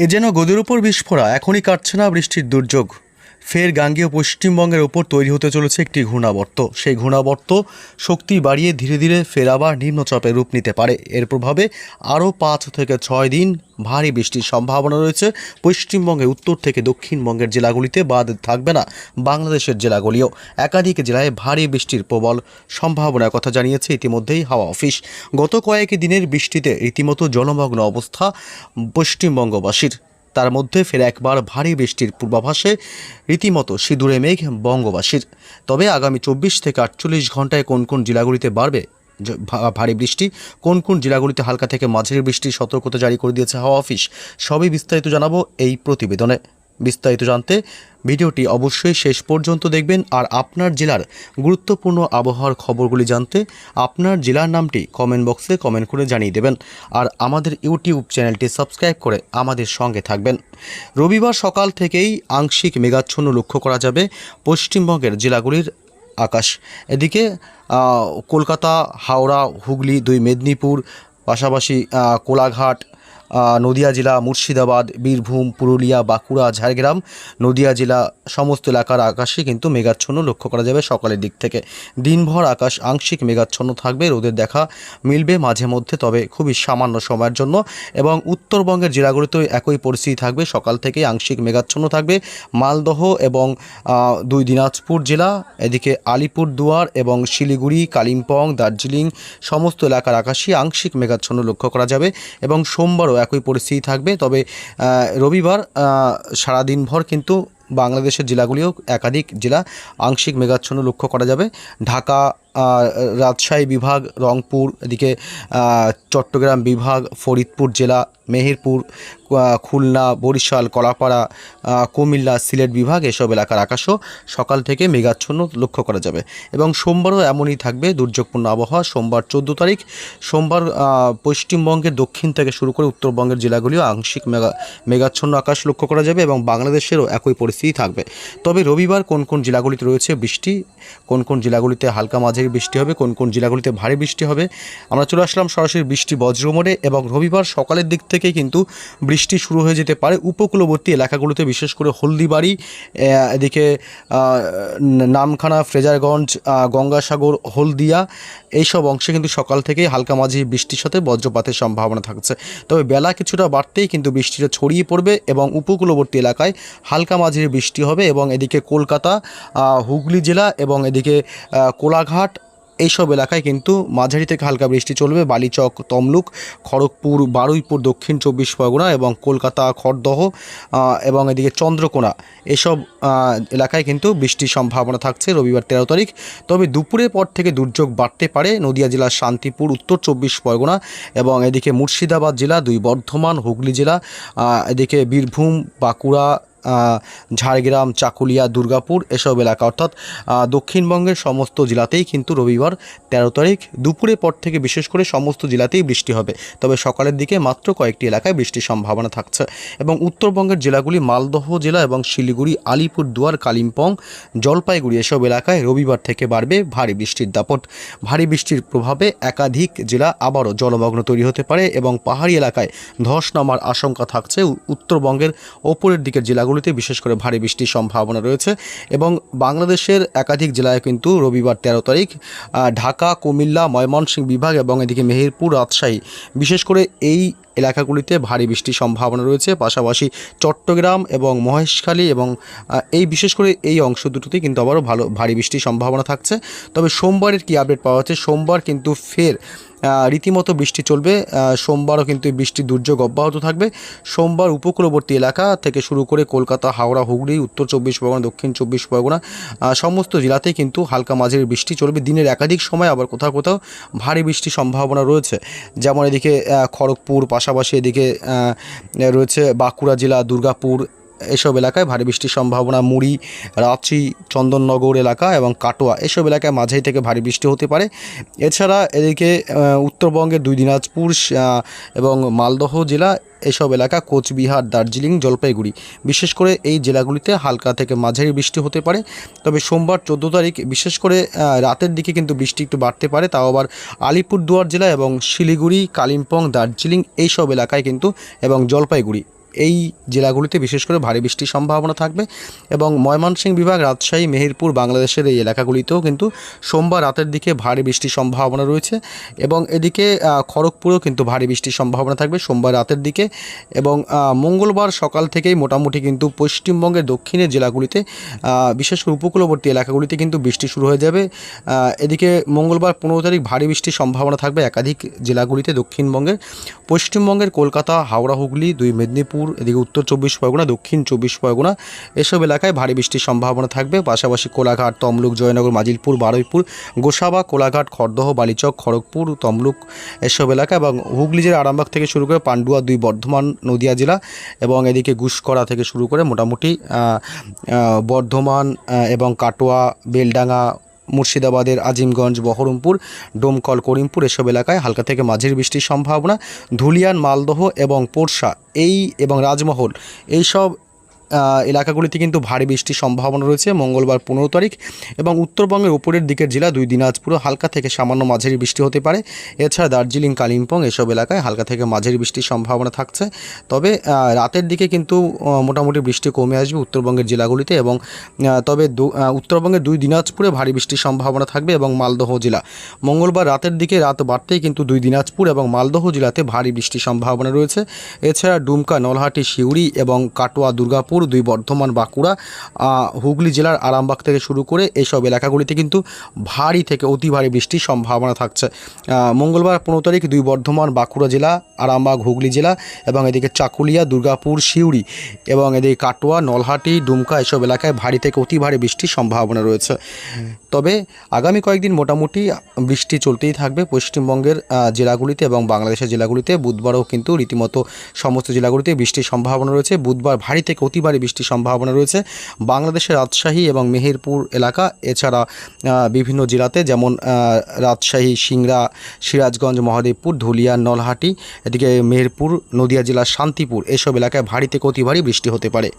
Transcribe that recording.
এ যেন গদির উপর বিস্ফোরা এখনই কাটছে না বৃষ্টির দুর্যোগ। ফের গাঙ্গেয় পশ্চিমবঙ্গের ওপর তৈরি হতে চলেছে একটি ঘূর্ণাবর্ত। সেই ঘূর্ণাবর্ত শক্তি বাড়িয়ে ধীরে ধীরে ফের আবার নিম্নচাপে রূপ নিতে পারে। এর প্রভাবে আরও পাঁচ থেকে ছয় দিন ভারী বৃষ্টির সম্ভাবনা রয়েছে। পশ্চিমবঙ্গের উত্তর থেকে দক্ষিণবঙ্গের জেলাগুলিতে বাদ থাকবে না, বাংলাদেশের জেলাগুলিও। একাধিক জেলায় ভারী বৃষ্টির প্রবল সম্ভাবনার কথা জানিয়েছে ইতিমধ্যেই হাওয়া অফিস। গত কয়েক দিনের বৃষ্টিতে রীতিমতো জলমগ্ন অবস্থা পশ্চিমবঙ্গবাসীর। তার মধ্যে ফের একবার ভারী বৃষ্টির পূর্বাভাসে রীতিমতো সিঁদুরে মেঘ বঙ্গবাসীর। তবে আগামী চব্বিশ থেকে আটচল্লিশ ঘন্টায় কোন কোন জেলাগুলিতে বাড়বে? ভারী বৃষ্টি। কোন কোন জেলাগুলিতে হালকা থেকে মাঝারি বৃষ্টির সতর্কতা জারি করে দিয়েছে হাওয়া অফিস? সবই বিস্তারিত জানাব এই প্রতিবেদনে। বিস্তারিত জানতে ভিডিওটি অবশ্যই শেষ পর্যন্ত দেখবেন আর আপনার জেলার গুরুত্বপূর্ণ আবহাওয়ার খবরগুলি জানতে আপনার জেলার নামটি কমেন্ট বক্সে কমেন্ট করে জানিয়ে দেবেন। আর আমাদের ইউটিউব চ্যানেলটি সাবস্ক্রাইব করে আমাদের সঙ্গে থাকবেন। রবিবার সকাল থেকেই আংশিক মেঘাচ্ছন্ন লক্ষ্য করা যাবে পশ্চিমবঙ্গের জেলাগুলির আকাশ। এদিকে কলকাতা, হাওড়া, হুগলি, দুই মেদিনীপুর, পাশাপাশি কোলাঘাট নদিয়া জেলা মুর্শিদাবাদ, বীরভূম, পুরুলিয়া, বাঁকুড়া, ঝাড়গ্রাম। নদিয়া জেলা সমস্ত এলাকার আকাশে কিন্তু মেঘাচ্ছন্ন লক্ষ্য করা যাবে সকালের দিক থেকে। দিনভর আকাশ আংশিক মেঘাচ্ছন্ন থাকবে, রোদের দেখা মিলবে মাঝে মধ্যে, তবে খুবই সামান্য সময়ের জন্য। এবং উত্তরবঙ্গের জেলাগুলিতেও একই পরিস্থিতি থাকবে, সকাল থেকেই আংশিক মেঘাচ্ছন্ন থাকবে। মালদহ এবং দুই দিনাজপুর জেলা, এদিকে আলিপুরদুয়ার এবং শিলিগুড়ি, কালিম্পং, দার্জিলিং, সমস্ত এলাকার আকাশই আংশিক মেঘাচ্ছন্ন লক্ষ্য করা যাবে। এবং সোমবারও একই পরিস্থিতি থাকবে। তবে রবিবার সারাদিনভর কিন্তু বাংলাদেশের জেলাগুলিও একাধিক জেলা আংশিক মেঘাচ্ছন্ন লক্ষ্য করা যাবে। ঢাকা রাজশাহী বিভাগ, রংপুর, এদিকে চট্টগ্রাম বিভাগ, ফরিদপুর জেলা, মেহেরপুর খুলনা, বরিশাল, কলাপাড়া কুমিল্লা, সিলেট বিভাগ, এসব এলাকার আকাশও সকাল থেকে মেঘাচ্ছন্ন লক্ষ্য করা যাবে। এবং সোমবারও এমনই থাকবে দুর্যোগপূর্ণ আবহাওয়া। সোমবার চোদ্দ তারিখ, সোমবার পশ্চিমবঙ্গের দক্ষিণ থেকে শুরু করে উত্তরবঙ্গের জেলাগুলিও আংশিক মেঘা, মেঘাচ্ছন্ন আকাশ লক্ষ্য করা যাবে এবং বাংলাদেশেরও একই পরিস্থিতি থাকবে। তবে রবিবার কোন কোন জেলাগুলিতে রয়েছে বৃষ্টি, কোন কোন জেলাগুলিতে হালকা মাঝারি বৃষ্টি হবে, কোন কোন জেলাগুলিতে ভারী বৃষ্টি হবে। আমরা চলে আসলাম সরাসরি বৃষ্টি বজ্রমোড়ে এবং রবিবার সকালের দিক থেকেই কিন্তু বৃষ্টি শুরু হয়ে যেতে পারে উপকূলবর্তী এলাকাগুলোতে, বিশেষ করে হলদিবাড়ি এদিকে নামখানা, ফ্রেজারগঞ্জ গঙ্গাসাগর, হলদিয়া, এইসব অংশে কিন্তু সকাল থেকেই হালকা মাঝারি বৃষ্টির সাথে বজ্রপাতের সম্ভাবনা থাকছে। তবে বেলা কিছুটা বাড়তেই কিন্তু বৃষ্টিটা ছড়িয়ে পড়বে এবং উপকূলবর্তী এলাকায় হালকা মাঝির বৃষ্টি হবে এবং এদিকে কলকাতা হুগলি জেলা এবং এদিকে কোলাঘাট এইসব এলাকায় কিন্তু মাঝারি থেকে হালকা বৃষ্টি চলবে। বালিচক, তমলুক, খড়গপুর, বারুইপুর, দক্ষিণ চব্বিশ পরগনা এবং কলকাতা, খড়দহ এবং এদিকে চন্দ্রকোনা। এসব এলাকায় কিন্তু বৃষ্টির সম্ভাবনা থাকছে রবিবার তেরো তারিখ। তবে দুপুরের পর থেকে দুর্যোগ বাড়তে পারে নদিয়া জেলার শান্তিপুর, উত্তর চব্বিশ পরগনা এবং এদিকে মুর্শিদাবাদ জেলা, দুই বর্ধমান, হুগলি জেলা এদিকে বীরভূম, বাঁকুড়া ঝাড়গ্রাম, চাকুলিয়া, দুর্গাপুর এসব এলাকা। অর্থাৎ দক্ষিণবঙ্গের সমস্ত জেলাতেই কিন্তু রবিবার তেরো তারিখ দুপুরের পর থেকে বিশেষ করে সমস্ত জেলাতেই বৃষ্টি হবে। তবে সকালের দিকে মাত্র কয়েকটি এলাকায় বৃষ্টির সম্ভাবনা থাকছে এবং উত্তরবঙ্গের জেলাগুলি মালদহ জেলা এবং শিলিগুড়ি, আলিপুরদুয়ার, কালিম্পং, জলপাইগুড়ি এসব এলাকায় রবিবার থেকে বাড়বে ভারী বৃষ্টির দাপট। ভারী বৃষ্টির প্রভাবে একাধিক জেলা আবারও জলমগ্ন তৈরি হতে পারে এবং পাহাড়ি এলাকায় ধস নামার আশঙ্কা থাকছে। উত্তরবঙ্গের ওপরের দিকের জেলাগুলিতে বিশেষ করে ভারী বৃষ্টির সম্ভাবনা রয়েছে এবং বাংলাদেশের একাধিক জেলায় কিন্তু রবিবার তেরো তারিখ ঢাকা, কুমিল্লা, ময়মনসিংহ বিভাগ এবং এদিকে মেহেরপুর, রাজশাহী, বিশেষ করে এই এলাকাগুলিতে ভারী বৃষ্টির সম্ভাবনা রয়েছে। পাশাপাশি চট্টগ্রাম এবং মহেশখালী এবং এই বিশেষ করে এই অংশ দুটোতে কিন্তু আবারও ভালো, ভারী বৃষ্টির সম্ভাবনা থাকছে। তবে সোমবারের কি আপডেট পাওয়া যাচ্ছে? সোমবার কিন্তু ফের রীতিমতো বৃষ্টি চলবে। সোমবারও কিন্তু এই বৃষ্টির দুর্যোগ অব্যাহত থাকবে। সোমবার উপকূলবর্তী এলাকা থেকে শুরু করে কলকাতা, হাওড়া, হুগলি, উত্তর চব্বিশ পরগনা, দক্ষিণ চব্বিশ পরগনা সমস্ত জেলাতেই কিন্তু হালকা মাঝের বৃষ্টি চলবে। দিনের একাধিক সময় আবার কোথাও কোথাও ভারী বৃষ্টির সম্ভাবনা রয়েছে। যেমন এদিকে খড়গপুর, পাশাপাশি এদিকে রয়েছে বাঁকুড়া জেলা, দুর্গাপুর এসব এলাকায় ভারী বৃষ্টির সম্ভাবনা। মুড়ি, রাঁচি, চন্দননগর এলাকা এবং কাটোয়া এসব এলাকায় মাঝারি থেকে ভারী বৃষ্টি হতে পারে। এছাড়া এদিকে উত্তরবঙ্গের দুই দিনাজপুর এবং মালদহ জেলা এসব এলাকা, কোচবিহার, দার্জিলিং, জলপাইগুড়ি। বিশেষ করে এই জেলাগুলিতে হালকা থেকে মাঝারি বৃষ্টি হতে পারে। তবে সোমবার চোদ্দ তারিখ, বিশেষ করে রাতের দিকে কিন্তু বৃষ্টি একটু বাড়তে পারে। তাও আবার আলিপুরদুয়ার জেলা এবং শিলিগুড়ি, কালিম্পং, দার্জিলিং এইসব এলাকায় কিন্তু, এবং জলপাইগুড়ি। এই জেলাগুলিতে বিশেষ করে ভারী বৃষ্টির সম্ভাবনা থাকবে এবং ময়মনসিংহ বিভাগ, রাজশাহী, মেহেরপুর, বাংলাদেশের এই এলাকাগুলিতেও কিন্তু সোমবার রাতের দিকে ভারী বৃষ্টির সম্ভাবনা রয়েছে এবং এদিকে খড়গপুরেও কিন্তু ভারী বৃষ্টির সম্ভাবনা থাকবে সোমবার রাতের দিকে এবং মঙ্গলবার সকাল থেকেই মোটামুটি কিন্তু পশ্চিমবঙ্গের দক্ষিণের জেলাগুলিতে বিশেষ করে উপকূলবর্তী এলাকাগুলিতে কিন্তু বৃষ্টি শুরু হয়ে যাবে। এদিকে মঙ্গলবার পনেরো তারিখ ভারী বৃষ্টির সম্ভাবনা থাকবে একাধিক জেলাগুলিতে দক্ষিণবঙ্গের। পশ্চিমবঙ্গের কলকাতা, হাওড়া, হুগলি, দুই মেদিনীপুর এদিকে উত্তর চব্বিশ পরগনা, দক্ষিণ চব্বিশ পরগনা, এসব এলাকায় ভারী বৃষ্টির সম্ভাবনা থাকবে। পাশাপাশি কোলাঘাট, তমলুক, জয়নগর, মাজিলপুর, বারুইপুর, গোসাবা, কোলাঘাট, খড়দহ, বালিচক, খড়গপুর, তমলুক এসব এলাকা এবং হুগলি জেলার আরামবাগ থেকে শুরু করে পান্ডুয়া, দুই বর্ধমান, নদিয়া জেলা এবং এদিকে গুসকরা থেকে শুরু করে মোটামুটি বর্ধমান এবং কাটোয়া, বেলডাঙ্গা মুর্শিদাবাদের আজিমগঞ্জ, বহরমপুর, ডোমকল, করিমপুর এসব এলাকায় হালকা থেকে মাঝির বৃষ্টির সম্ভাবনা। ধুলিয়ান, মালদহ এবং পোরশা, এই এবং রাজমহল, এইসব এলাকাগুলিতে কিন্তু ভারী বৃষ্টির সম্ভাবনা রয়েছে মঙ্গলবার পনেরো তারিখ এবং উত্তরবঙ্গের উপরের দিকের জেলা দুই দিনাজপুর হালকা থেকে সামান্য মাঝারি বৃষ্টি হতে পারে। এছাড়া দার্জিলিং, কালিম্পং এসব এলাকায় হালকা থেকে মাঝারি বৃষ্টির সম্ভাবনা থাকছে। তবে রাতের দিকে কিন্তু মোটামুটি বৃষ্টি কমে আসবে উত্তরবঙ্গের জেলাগুলিতে এবং তবে উত্তরবঙ্গের দুই দিনাজপুরে ভারী বৃষ্টির সম্ভাবনা থাকবে এবং মালদহ জেলা। মঙ্গলবার রাতের দিকে রাত বাড়তেই কিন্তু দুই দিনাজপুর এবং মালদহ জেলাতে ভারী বৃষ্টির সম্ভাবনা রয়েছে। এছাড়া ডুমকা, নলহাটি, সিউড়ি এবং কাটোয়া, দুর্গাপুর দুই বর্ধমান বাঁকুড়া হুগলি জেলার আরামবাগ থেকে শুরু করে এইসব এলাকাগুলিতে কিন্তু ভারী থেকে অতি ভারী বৃষ্টির সম্ভাবনা থাকছে। মঙ্গলবার পনেরো তারিখ দুই বর্ধমান, বাঁকুড়া জেলা, আরামবাগ, হুগলি জেলা এবং এদিকে চাকুলিয়া, দুর্গাপুর, সিউড়ি এবং এদিকে কাটোয়া, নলহাটি ডুমকা এসব এলাকায় ভারী থেকে অতি ভারী বৃষ্টির সম্ভাবনা রয়েছে। তবে আগামী কয়েকদিন মোটামুটি বৃষ্টি চলতেই থাকবে পশ্চিমবঙ্গের জেলাগুলিতে এবং বাংলাদেশের জেলাগুলিতে। বুধবারও কিন্তু রীতিমতো সমস্ত জেলাগুলিতে বৃষ্টির সম্ভাবনা রয়েছে। বুধবার ভারী থেকে অতি ভারী বৃষ্টির সম্ভাবনা রয়েছে। বাংলাদেশের রাজশাহী এবং মেহেরপুর এলাকা, এছাড়া বিভিন্ন জেলাতে যেমন রাজশাহী, সিংড়া, সিরাজগঞ্জ, মহাদেবপুর, ধুলিয়া, নলহাটি, এদিকে মেহেরপুর, নদিয়া জেলার শান্তিপুর, এসব এলাকায় ভারীতে অতি ভারী বৃষ্টি হতে পারে।